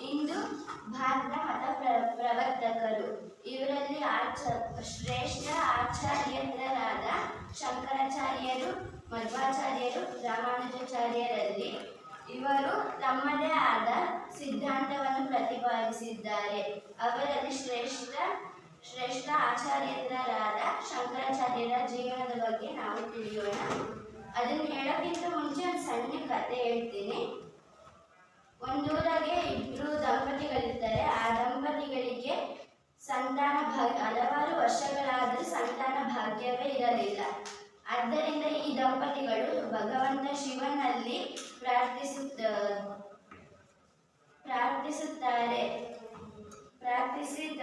ಇಂದು ಭಾರತ ಮತ ಪ್ರ- ಪ್ರವರ್ತಕರು. ಇವರಲ್ಲಿ ಆಚ, ಶ್ರೇಷ್ಠ ಆಚಾರ್ಯರಾದ ಶಂಕರಾಚಾರ್ಯರು, ಮಧ್ವಾಚಾರ್ಯರು, ರಾಮಾನುಜಾಚಾರ್ಯರಲ್ಲಿ ಇವರು ತಮ್ಮದೇ ಆದ ಸಿದ್ಧಾಂತವನ್ನು ಪ್ರತಿಪಾದಿಸಿದ್ದಾರೆ. ಅವರಲ್ಲಿ ಶ್ರೇಷ್ಠ ಶ್ರೇಷ್ಠ ಆಚಾರ್ಯರಾದ ಶಂಕರಾಚಾರ್ಯರ ಜೀವನದ ಬಗ್ಗೆ ನಾವು ತಿಳಿಯೋಣ. ಅದನ್ನು ಹೇಳೋಕ್ಕಿಂತ ಮುಂಚೆ ಒಂದು ಸಣ್ಣ ಕತೆ ಹೇಳ್ತೀನಿ. ಒಂದೂರಾಗೆ ಇಬ್ಬರು ದಂಪತಿಗಳಿದ್ದರೆ. ಆ ದಂಪತಿಗಳಿಗೆ ಸಂತಾನ ಭಾಗ್ಯ ಹಲವಾರು ವರ್ಷಗಳಾದರೂ ಸಂತಾನ ಭಾಗ್ಯವೇ ಇರಲಿಲ್ಲ. ಆದ್ದರಿಂದ ಈ ದಂಪತಿಗಳು ಭಗವಂತ ಶಿವನಲ್ಲಿ ಪ್ರಾರ್ಥಿಸುತ್ತ, ಪ್ರಾರ್ಥಿಸುತ್ತಾರೆ. ಪ್ರಾರ್ಥಿಸಿದ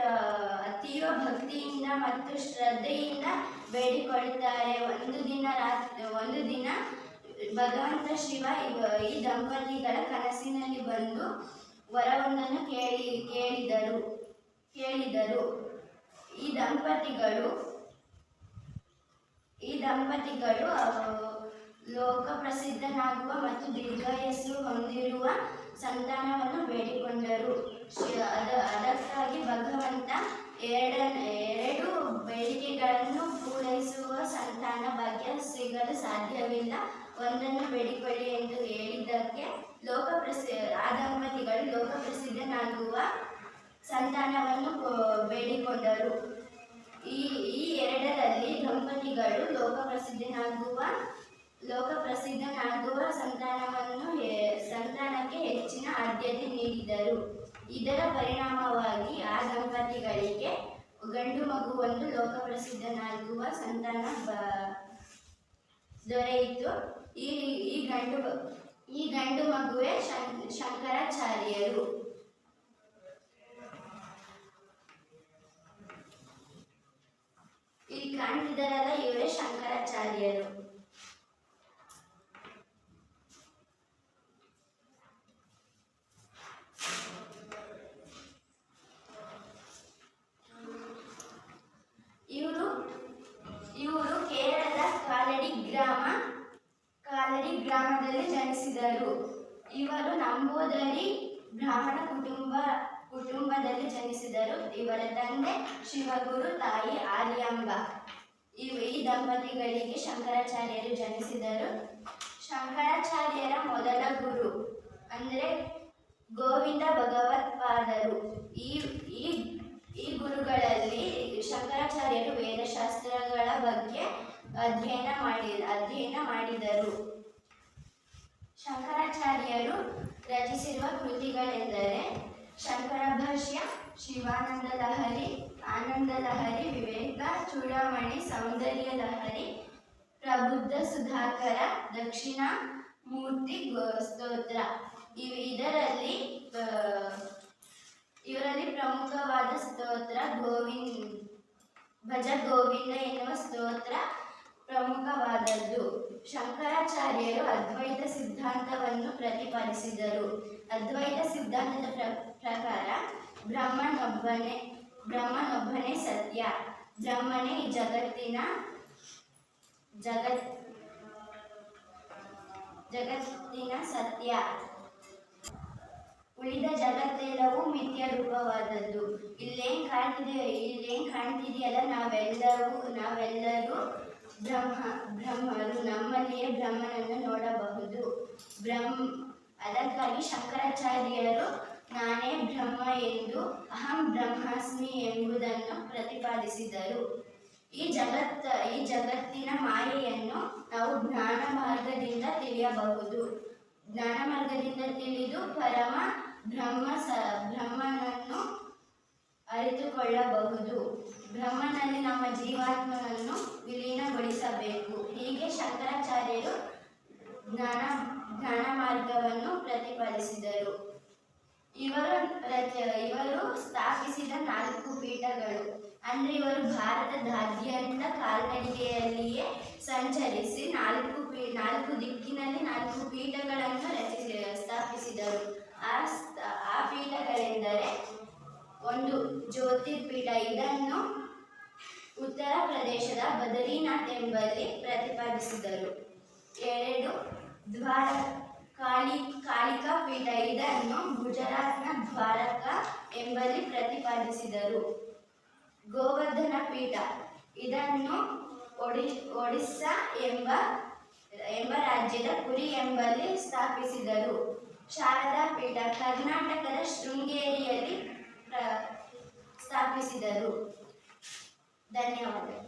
ಅತೀವ ಭಕ್ತಿಯಿಂದ ಮತ್ತು ಶ್ರದ್ಧೆಯಿಂದ ಬೇಡಿಕೊಳ್ಳುತ್ತಾರೆ. ಒಂದು ದಿನ ರಾತ್ರಿ, ಒಂದು ದಿನ ಭಗವಂತ ಶಿವ ಈ ದಂಪತಿಗಳ ಕನಸಿನಲ್ಲಿ ಬಂದು ವರವೊಂದನ್ನು ಕೇಳಿ ಕೇಳಿದರು. ಕೇಳಿದರು. ಈ ದಂಪತಿಗಳು ಈ ದಂಪತಿಗಳು ಲೋಕ ಪ್ರಸಿದ್ಧನಾಗುವ ಮತ್ತು ದೀರ್ಘಾಯಸ್ಸು ಹೊಂದಿರುವ ಸಂತಾನವನ್ನು ಬೇಡಿಕೊಂಡರು. ಅದಕ್ಕಾಗಿ ಭಗವಂತ ಎರಡ ಎರಡು ಬೇಡಿಕೆಗಳನ್ನು ಪೂರೈಸುವ ಸಂತಾನ ಭಾಗ್ಯ ಸಿಗಲು ಸಾಧ್ಯವಿಲ್ಲ. ಒಂದನ್ನು ಬೇಡಿಕೊಳ್ಳಿ ಎಂದು ಹೇಳಿದ್ದಕ್ಕೆ ಲೋಕ ಪ್ರಸಿ ದಂಪತಿಗಳು ಲೋಕ ಪ್ರಸಿದ್ಧನಾಗುವ ಸಂತಾನವನ್ನು ಬೇಡಿಕೊಂಡರು. ಈ ಈ ಎರಡರಲ್ಲಿ ದಂಪತಿಗಳು ಲೋಕ ಪ್ರಸಿದ್ಧನಾಗುವ ಲೋಕ ಪ್ರಸಿದ್ಧನಾಗುವ ಸಂತಾನವನ್ನು ಸಂತಾನಕ್ಕೆ ಹೆಚ್ಚಿನ ಆದ್ಯತೆ ನೀಡಿದರು. ಇದರ ಪರಿಣಾಮವಾಗಿ ಆ ದಂಪತಿಗಳಿಗೆ ಗಂಡು ಮಗುವೊಂದು ಲೋಕ ಪ್ರಸಿದ್ಧನಾಗುವ ಸಂತಾನ ಬ- ದೊರೆಯಿತು ಈ ಈ ಗಂಡು ಈ ಗಂಡು ಮಗುವೇ ಶಂಕರಾಚಾರ್ಯರು. ಇಲ್ಲಿ ಕಾಣ್ತಿದ್ದಾರಲ್ಲ ಇವರೇ ಶಂಕರಾಚಾರ್ಯರು. ಶಿವಗುರು ತಾಯಿ ಆರ್ಯಾಂಬ. ಇವು ಈ ದಂಪತಿಗಳಿಗೆ ಶಂಕರಾಚಾರ್ಯರು ಜನಿಸಿದರು. ಶಂಕರಾಚಾರ್ಯರ ಮೊದಲ ಗುರು ಅಂದರೆ ಗೋವಿಂದ ಭಗವತ್ಪಾದರು ಈ ಈ ಈ ಗುರುಗಳಲ್ಲಿ ಶಂಕರಾಚಾರ್ಯರು ವೇದಶಾಸ್ತ್ರಗಳ ಬಗ್ಗೆ ಅಧ್ಯಯನ ಮಾಡಿ, ಅಧ್ಯಯನ ಮಾಡಿದರು. ಶಂಕರಾಚಾರ್ಯರು ರಚಿಸಿರುವ ಕೃತಿಗಳೆಂದರೆ ಶಂಕರ ಭಾಷ್ಯ ಶಿವಾನಂದ ಲಹರಿ ಆನಂದ ಲಹರಿ ವಿವೇಕ, ಚೂಡಾಮಣಿ ಸೌಂದರ್ಯ ಲಹರಿ ಪ್ರಬುದ್ಧ ಸುಧಾಕರ, ದಕ್ಷಿಣ ಮೂರ್ತಿ ಸ್ತೋತ್ರ. ಇವು ಇದರಲ್ಲಿ ಇವರಲ್ಲಿ ಪ್ರಮುಖವಾದ ಸ್ತೋತ್ರ ಗೋವಿಂದ ಭಜ ಗೋವಿಂದ ಎನ್ನುವ ಸ್ತೋತ್ರ ಪ್ರಮುಖವಾದದ್ದು. ಶಂಕರಾಚಾರ್ಯರು ಅದ್ವೈತ ಸಿದ್ಧಾಂತವನ್ನು ಪ್ರತಿಪಾದಿಸಿದರು. ಅದ್ವೈತ ಸಿದ್ಧಾಂತದ ಪ್ರ- ಪ್ರಕಾರ ಬ್ರಹ್ಮನೊಬ್ಬನೇ ಬ್ರಹ್ಮನೊಬ್ಬನೇ ಸತ್ಯ. ಬ್ರಹ್ಮನೇ ಜಗತ್ತಿನ ಜಗತ್ ಜಗತ್ತಿನ ಸತ್ಯ. ಉಳಿದ ಜಗತ್ತೆಲ್ಲವೂ ಮಿಥ್ಯ ರೂಪವಾದದ್ದು. ಇಲ್ಲೇನ್ ಕಾಣ್ತಿದೆ, ಇಲ್ಲೇನ್ ಕಾಣ್ತಿದೆಯಲ್ಲ, ನಾವೆಲ್ಲರೂ ನಾವೆಲ್ಲರೂ ಬ್ರಹ್ಮ, ಬ್ರಹ್ಮರು. ನಮ್ಮಲ್ಲಿಯೇ ಬ್ರಹ್ಮನನ್ನು ನೋಡಬಹುದು. ಬ್ರಹ್ಮ, ಅದಕ್ಕಾಗಿ ಶಂಕರಾಚಾರ್ಯರು ನಾನೇ ಬ್ರಹ್ಮ ಎಂದು ಅಹಂ ಬ್ರಹ್ಮಾಸ್ಮಿ ಎಂಬುದನ್ನು ಪ್ರತಿಪಾದಿಸಿದರು. ಈ ಜಗತ್ತ, ಈ ಜಗತ್ತಿನ ಮಾಯೆಯನ್ನು ನಾವು ಜ್ಞಾನ ಮಾರ್ಗದಿಂದ ತಿಳಿಯಬಹುದು. ಜ್ಞಾನ ಮಾರ್ಗದಿಂದ ತಿಳಿದು ಪರಮ ಬ್ರಹ್ಮ ಸ, ಬ್ರಹ್ಮನನ್ನು ಅರಿತುಕೊಳ್ಳಬಹುದು. ಬ್ರಹ್ಮನಲ್ಲಿ ನಮ್ಮ ಜೀವಾತ್ಮನನ್ನು ವಿಲೀನಗೊಳಿಸಬೇಕು. ಹೀಗೆ ಶಂಕರಾಚಾರ್ಯರು ಜ್ಞಾನ ಜ್ಞಾನ ಮಾರ್ಗವನ್ನು ಪ್ರತಿಪಾದಿಸಿದರು. ಇವರು ಇವರು ಸ್ಥಾಪಿಸಿದ ನಾಲ್ಕು ಪೀಠಗಳು. ಅಂದ್ರೆ ಇವರು ಭಾರತದಾದ್ಯಂತ ಕಾಲ್ನಡಿಗೆಯಲ್ಲಿಯೇ ಸಂಚರಿಸಿ ನಾಲ್ಕು ಪೀ, ನಾಲ್ಕು ದಿಕ್ಕಿನಲ್ಲಿ ನಾಲ್ಕು ಪೀಠಗಳನ್ನು ರಚಿಸಿ ಸ್ಥಾಪಿಸಿದರು. ಆ ಆ ಪೀಠಗಳೆಂದರೆ ಒಂದು ಜ್ಯೋತಿರ್ಪೀಠ, ಇದನ್ನು ಉತ್ತರ ಪ್ರದೇಶದ ಬದರಿನಾಥ್ ಎಂಬಲ್ಲಿ ಪ್ರತಿಪಾದಿಸಿದರು. ಎರಡು ಕಾಳಿ, ಕಾಳಿಕಾ ಪೀಠ ಇದನ್ನು ಗುಜರಾತ್ನ ದ್ವಾರಕ ಎಂಬಲ್ಲಿ ಪ್ರತಿಪಾದಿಸಿದರು. ಗೋವರ್ಧನ ಪೀಠ. ಇದನ್ನು ಒಡಿ, ಒಡಿಸ್ಸಾ ಎಂಬ ಎಂಬ ರಾಜ್ಯದ ಪುರಿ ಎಂಬಲ್ಲಿ ಸ್ಥಾಪಿಸಿದರು. ಶಾರದಾ ಪೀಠ ಕರ್ನಾಟಕದ ಶೃಂಗೇರಿಯಲ್ಲಿ ಸ್ಥಾಪಿಸಿದರು. ಧನ್ಯವಾದಗಳು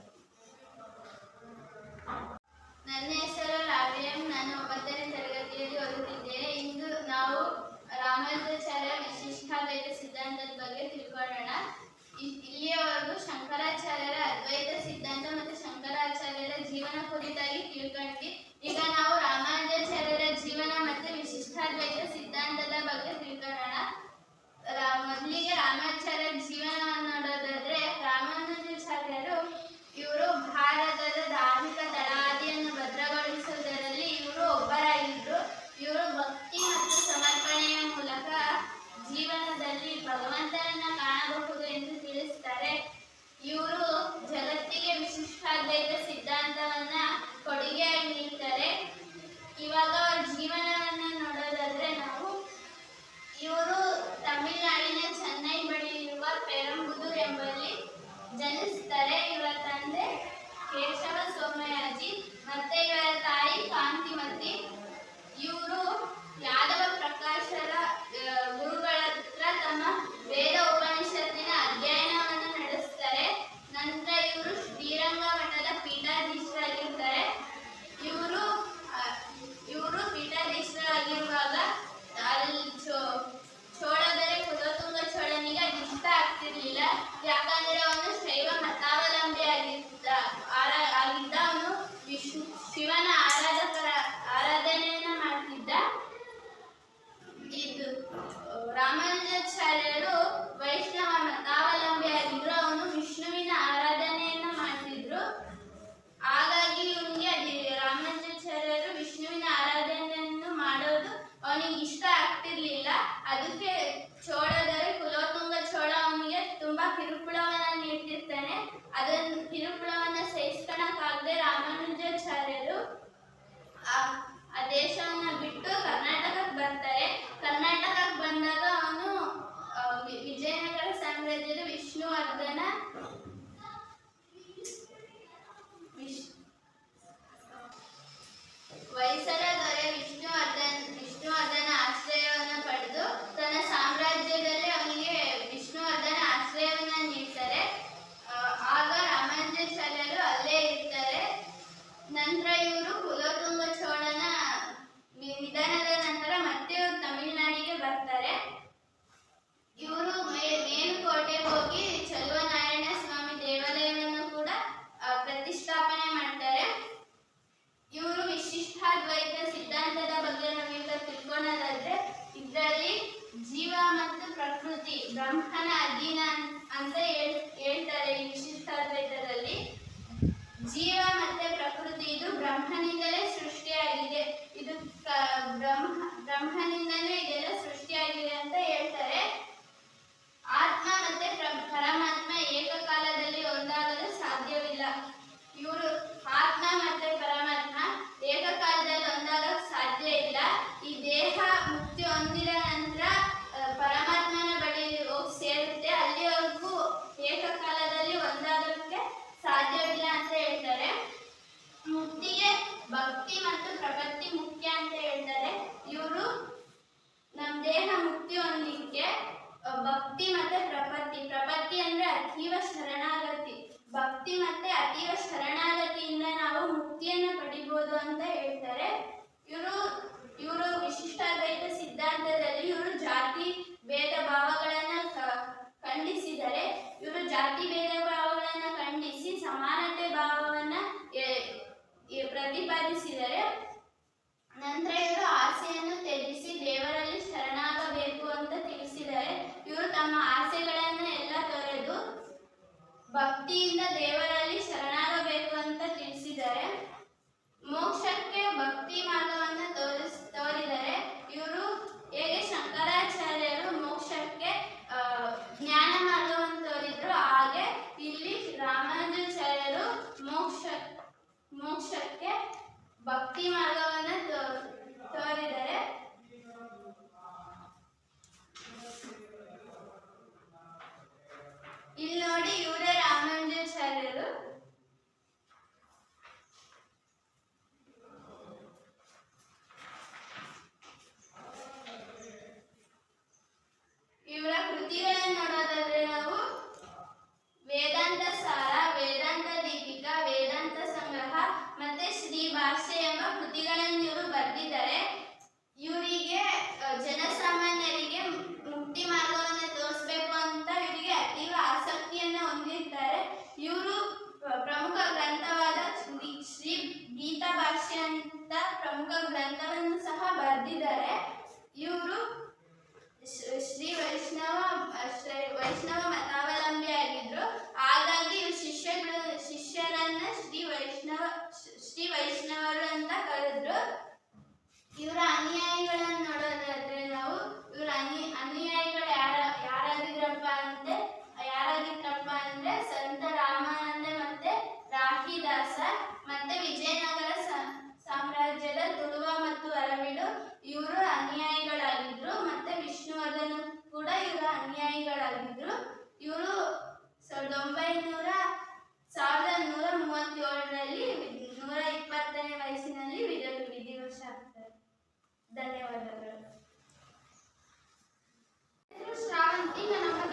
ವೈಷ್ಣವ ಶ್ರೀ ವೈಷ್ಣವರು ಅಂತ ಕರೆದ್ರು. ಇವರ ಅನುಯಾಯಿಗಳನ್ನ ನೋಡೋದಾದ್ರೆ ನಾವು ಇವರ ಅನಿ ಅನುಯಾಯಿಗಳು ಯಾರ, ಯಾರಾಗಿದ್ರಪ್ಪ ಅಂದ್ರೆ ಯಾರಾಗಿದ್ರಪ್ಪ ಅಂದ್ರೆ ಸಂತ ರಾಮಾನಂದ ಮತ್ತೆ ರಾಖಿದಾಸ ಮತ್ತೆ ವಿಜಯನಗರ ಸಾಮ್ರಾಜ್ಯದ ತುಳುವ ಮತ್ತು ಅರವಿಡು ಇವರು ಅನುಯಾಯಿಗಳಾಗಿದ್ರು ಮತ್ತೆ ವಿಷ್ಣುವರ್ಧನ ಕೂಡ ಇವರ ಅನುಯಾಯಿಗಳಾಗಿದ್ರು. ಇವರು ಸಾವಿರದ ಒಂಬೈನೂರ, ಸಾವಿರದ ಧನ್ಯವಾದಗಳು. ಶ್ರಾವಂತಿ ನನ್ನ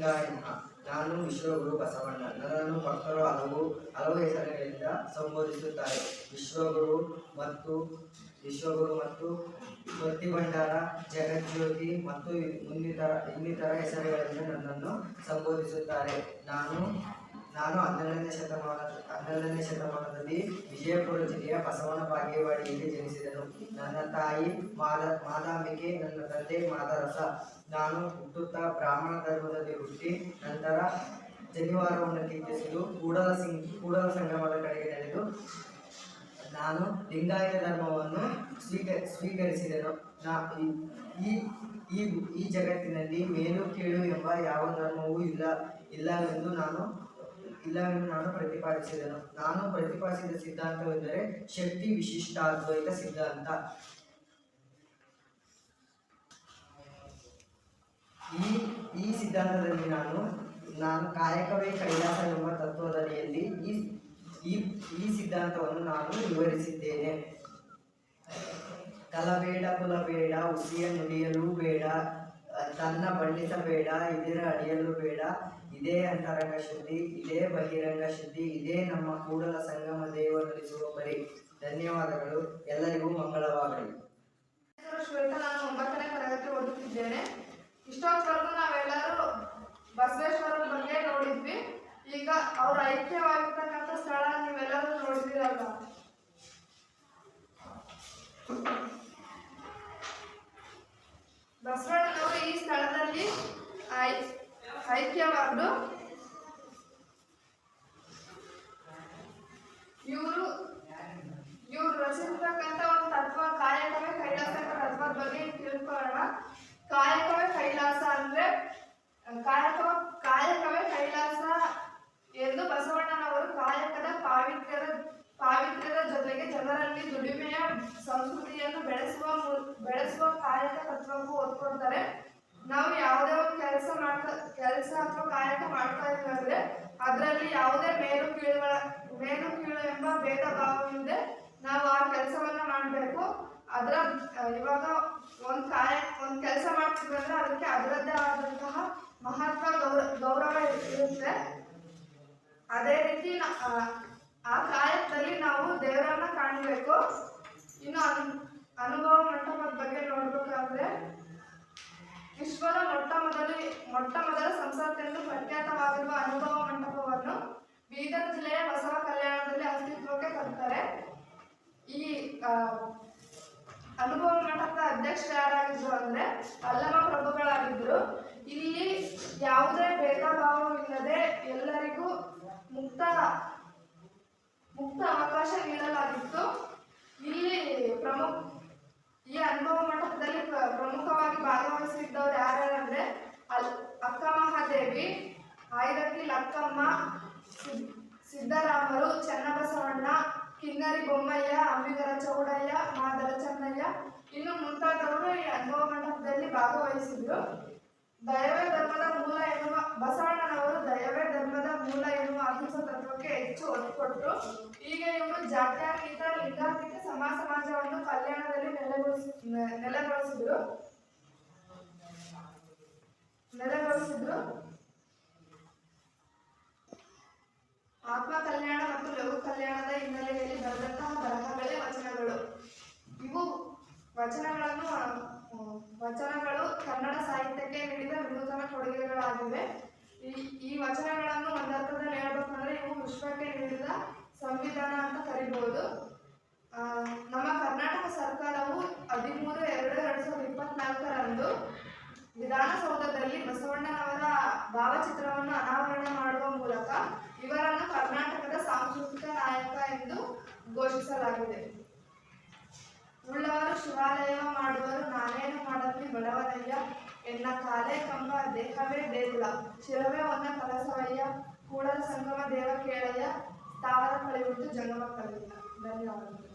ಲಿಂಗಾಯನ ನಾನು ವಿಶ್ವಗುರು ಬಸವಣ್ಣ. ನನ್ನನ್ನು ಭಕ್ತರು ಹಲವು ಹಲವು ಹೆಸರುಗಳಿಂದ ಸಂಬೋಧಿಸುತ್ತಾರೆ. ವಿಶ್ವಗುರು ಮತ್ತು ವಿಶ್ವಗುರು ಮತ್ತು ಭಂಡಾರ ಜಗಜ್ಯೋತಿ ಮತ್ತು ಇನ್ನಿತರ ಇನ್ನಿತರ ಹೆಸರುಗಳಿಂದ ನನ್ನನ್ನು ಸಂಬೋಧಿಸುತ್ತಾರೆ. ನಾನು ನಾನು ಹನ್ನೆರಡನೇ ಶತಮಾನ ಹನ್ನೆರಡನೇ ಶತಮಾನದಲ್ಲಿ ವಿಜಯಪುರ ಜಿಲ್ಲೆಯ ಬಸವನ ಬಾಗೇವಾಡಿಯಲ್ಲಿ ಜನಿಸಿದನು. ನನ್ನ ತಾಯಿ ಮಾದ ಮಾದಾಂಬಿಕೆ ನನ್ನ ತಂದೆ ಮಾದರಸ. ನಾನು ಹುಟ್ಟುತ್ತಾ ಬ್ರಾಹ್ಮಣ ಧರ್ಮದಲ್ಲಿ ಹುಟ್ಟಿ ನಂತರ ಜನಿವಾರವನ್ನು ಕೀರ್ತಿಸಲು ಕೂಡಲ ಸಿಂಗ್ ಕೂಡಲ ಸಂಗಮದ ಕಡೆಗೆ ನಡೆದು ನಾನು ಲಿಂಗಾಯತ ಧರ್ಮವನ್ನು ಸ್ವೀಕ, ಸ್ವೀಕರಿಸಿದೆನು. ನಾ ಈ- ಈ ಈ ಜಗತ್ತಿನಲ್ಲಿ ಮೇಲು, ಕೇಳು ಎಂಬ ಯಾವ ಧರ್ಮವೂ ಇಲ್ಲ, ಇಲ್ಲವೆಂದು ನಾನು ಇಲ್ಲವೆಂದು ನಾನು ಪ್ರತಿಪಾದಿಸಿದನು. ನಾನು ಪ್ರತಿಪಾದಿಸಿದ ಸಿದ್ಧಾಂತವೆಂದರೆ ಶಕ್ತಿ ವಿಶಿಷ್ಟ ಅದ್ವೈತ ಸಿದ್ಧಾಂತ. ಈ ಈ ಸಿದ್ಧಾಂತದಲ್ಲಿ ನಾನು ನಾನು ಕಾಯಕವೇ ಕೈಲಾಸ ಎಂಬ ತತ್ವದಡಿಯಲ್ಲಿ ಈ ಈ ಈ ಸಿದ್ಧಾಂತವನ್ನು ನಾನು ವಿವರಿಸಿದ್ದೇನೆ. ಕಲಬೇಡ, ಕುಲಬೇಡ, ಉಸಿಯ ನುಡಿಯಲು ಬೇಡ. ತನ್ನ ಬಣ್ಣಿಸಬೇಡ ಇದರ ಅಡಿಯಲು ಬೇಡ. ಇದೇ ಅಂತರಂಗ ಶುದ್ಧಿ, ಇದೇ ಬಹಿರಂಗ ಶುದ್ಧಿ, ಇದೇ ನಮ್ಮ ಕೂಡಲ ಸಂಗಮ ದೇವರಲ್ಲಿಸುವ ಪರಿ ಧನ್ಯವಾದಗಳು. ಎಲ್ಲರಿಗೂ ಮಂಗಳವಾಗಲಿ. ನಾನು ಒಂಬತ್ತನೇ ತರಗತಿ ಓದುತ್ತಿದ್ದೇನೆ. ಇಷ್ಟೊತ್ತವರೆಗೂ ನಾವೆಲ್ಲರೂ ಬಸವೇಶ್ವರರ ಬಗ್ಗೆ ನೋಡಿದ್ವಿ. ಈಗ ಅವ್ರ ಐಕ್ಯವಾಗಿರ್ತಕ್ಕಂಥ ಸ್ಥಳ ನೀವೆಲ್ಲರೂ ನೋಡಿದಿರಲ್ಲ ಬಸವಣ್ಣನವರು ಈ ಸ್ಥಳದಲ್ಲಿ ಐ- ಐಕ್ಯವಾದ್ದು ಇವರು ಇವ್ರು ರಚಿಸಿರ್ತಕ್ಕಂಥ ಒಂದು ತತ್ವ ಕಾಯಕವೇ ಕೈಲಾಸ ಎಂಬ ತತ್ವದ ಬಗ್ಗೆ ತಿಳ್ಕೊಳ್ಳೋಣ. ಕಾಯಕವೇ ಕೈಲಾಸ ಅಂದ್ರೆ ಅಹ್, ಕಾಯಕ ಕಾಯಕವೇ ಕೈಲಾಸ ಎಂದು ಬಸವಣ್ಣನವರು ಕಾಯಕದ ಪಾವಿತ್ರ್ಯದ ಜೊತೆಗೆ ಜನರಲ್ಲಿ ದುಡಿಮೆಯ ಸಂಸ್ಕೃತಿಯನ್ನು ಬೆಳೆಸುವ ಬೆಳೆಸುವ ಕಾಯಕ ತತ್ವಕ್ಕೂ ಒತ್ತುಕೊಳ್ತಾರೆ ನಾವು ಯಾವುದೇ ಒಂದು ಕೆಲಸ ಮಾಡ್ತಾ, ಕೆಲಸ ಅಥವಾ ಕಾಯಕ ಮಾಡ್ತಾ ಇದ್ದಾರೆ ಅದರಲ್ಲಿ ಯಾವುದೇ ಮೇಲು ಕೀಳುಗಳ, ಮೇಲು ಕೀಳು ಎಂಬ ಭೇದ ಭಾವದಿಂದ ನಾವು ಆ ಕೆಲಸವನ್ನ ಮಾಡಬೇಕು. ಅದರ, ಇವಾಗ ಒಂದು ಕಾಯ, ಒಂದು ಕೆಲಸ ಮಾಡ್ತಿದ್ರೆ ಅಂದ್ರೆ ಅದಕ್ಕೆ ಅದರದ್ದೇ ಆದಂತಹ ಮಹತ್ವ ಗೌರ, ಗೌರವ ಇರುತ್ತೆ. ಅದೇ ರೀತಿ ಆ ಕಾಯಕದಲ್ಲಿ ನಾವು ದೇವರನ್ನ ಕಾಣಬೇಕು ಇನ್ನು ಅನ್- ಅನುಭವ ಮಂಟಪದ ಬಗ್ಗೆ ನೋಡ್ಬೇಕಾದ್ರೆ ವಿಶ್ವದ ಮೊಟ್ಟ ಮೊದಲು ಮೊಟ್ಟ ಮೊದಲ ಸಂಸತ್ ಎಂದು ಪ್ರಖ್ಯಾತವಾಗಿರುವ ಅನುಭವ ಮಂಟಪವನ್ನು ಬೀದರ್ ಜಿಲ್ಲೆಯ ಬಸವ ಕಲ್ಯಾಣದಲ್ಲಿ ಅಸ್ತಿತ್ವಕ್ಕೆ ತರ್ತಾರೆ ಈ ಆ, ಅನುಭವ ಮಂಟಪದ ಅಧ್ಯಕ್ಷ ಯಾರಾಗಿದ್ರು ಅಂದ್ರೆ ಅಲ್ಲಮ ಪ್ರಭುಗಳಾಗಿದ್ರು ಇಲ್ಲಿ ಯಾವುದೇ ಭೇದ ಭಾವವಿಲ್ಲದೆ ಎಲ್ಲರಿಗೂ ಮುಕ್ತ ಮುಕ್ತ ಅವಕಾಶ ನೀಡಲಾಗಿತ್ತು ಇಲ್ಲಿ ಪ್ರಮುಖ ಈ ಅನುಭವ ಮಂಟಪದಲ್ಲಿ ಪ್ರ- ಪ್ರಮುಖವಾಗಿ ಭಾಗವಹಿಸಿದ್ದವರು ಯಾರ್ಯಾರಂದ್ರೆ ಅಲ್ ಅಕ್ಕ ಮಹಾದೇವಿ ಆಯ್ರತಿ ಸಿದ್ದರಾಮರು, ಚನ್ನಬಸವಣ್ಣ, ಕಿನ್ನರಿ ಬೊಮ್ಮಯ್ಯ, ಅಂಬಿಗರ ಚೌಡಯ್ಯ, ಮಾದರ ಚೆನ್ನಯ್ಯ. ಇನ್ನು ಮುಂತಾದವರು ಈ ಅನುಭವ ಮಂಟಪದಲ್ಲಿ ಭಾಗವಹಿಸಿದ್ರು. ದಯವೇ ಧರ್ಮದ ಮೂಲ ಎನ್ನುವ, ಬಸವಣ್ಣನವರು ದಯವೇ ಧರ್ಮದ ಮೂಲ ಎನ್ನುವ ಅಹಿಂಸಾ ತತ್ವಕ್ಕೆ ಹೆಚ್ಚು ಒತ್ತು ಕೊಟ್ಟರು ಹೀಗೆ ಇವರು ಜಾತ್ಯಾತೀತ, ಲಿಂಗಾತೀತ, ಸಮಾಜ ಸಮಾಜವನ್ನು ಕಲ್ಯಾಣದಲ್ಲಿ ನೆಲೆಗೊಳಿಸ, ನೆಲೆಗೊಳಿಸಿದ್ರು. ನೆಲೆಗೊಳಿಸಿದ್ರು. ಆತ್ಮ ಕಲ್ಯಾಣ ಮತ್ತು ಲಘು ಕಲ್ಯಾಣದ ಹಿನ್ನೆಲೆಯಲ್ಲಿ ಬರೆದಂತಹ ಬರಹಗಳೇ ವಚನಗಳು. ಇವು ವಚನಗಳನ್ನು ವಚನಗಳು ಕನ್ನಡ ಸಾಹಿತ್ಯಕ್ಕೆ ನೀಡಿದ ವಿನೂತನ ಕೊಡುಗೆಗಳಾಗಿವೆ ಈ ಈ ವಚನಗಳನ್ನು ಒಂದರ್ಥದಲ್ಲಿ ಹೇಳ್ಬೇಕಂದ್ರೆ ಇವು ವಿಶ್ವಕ್ಕೆ ನೀಡಿದ ಸಂವಿಧಾನ ಅಂತ ಕರಿಬಹುದು ಆ, ನಮ್ಮ ಕರ್ನಾಟಕ ಸರ್ಕಾರವು ಹದಿಮೂರು ಎರಡು ಎರಡ್ ಸಾವಿರದ ಇಪ್ಪತ್ನಾಲ್ಕರಂದು ವಿಧಾನಸೌಧದಲ್ಲಿ ಬಸವಣ್ಣನವರ ಭಾವಚಿತ್ರವನ್ನು ಅನಾವರಣ ಮಾಡುವ ಮೂಲಕ ಇವರನ್ನು ಕರ್ನಾಟಕದ ಸಾಂಸ್ಕೃತಿಕ ನಾಯಕ ಎಂದು ಘೋಷಿಸಲಾಗಿದೆ ಉಳ್ಳವರು ಶಿವಾಲಯ ಮಾಡುವರು ನಾನೇನು ಮಾಡಲಿ ಬಡವನಯ್ಯ. ಎನ್ನ ಕಾಲೇ ಕಂಬ, ದೇಹವೇ ದೇಗುಲ. ಶಿರವೇ ಒನ್ನ ಕಲಸವಯ್ಯ. ಕೂಡಲ ಸಂಗಮ ದೇವ ಕೇಳಯ್ಯ. ಸ್ಥಾವರ ಕಳೆಯುವುದು ಜಂಗಮ ಕಳೆಯ ಧನ್ಯವಾದಗಳು.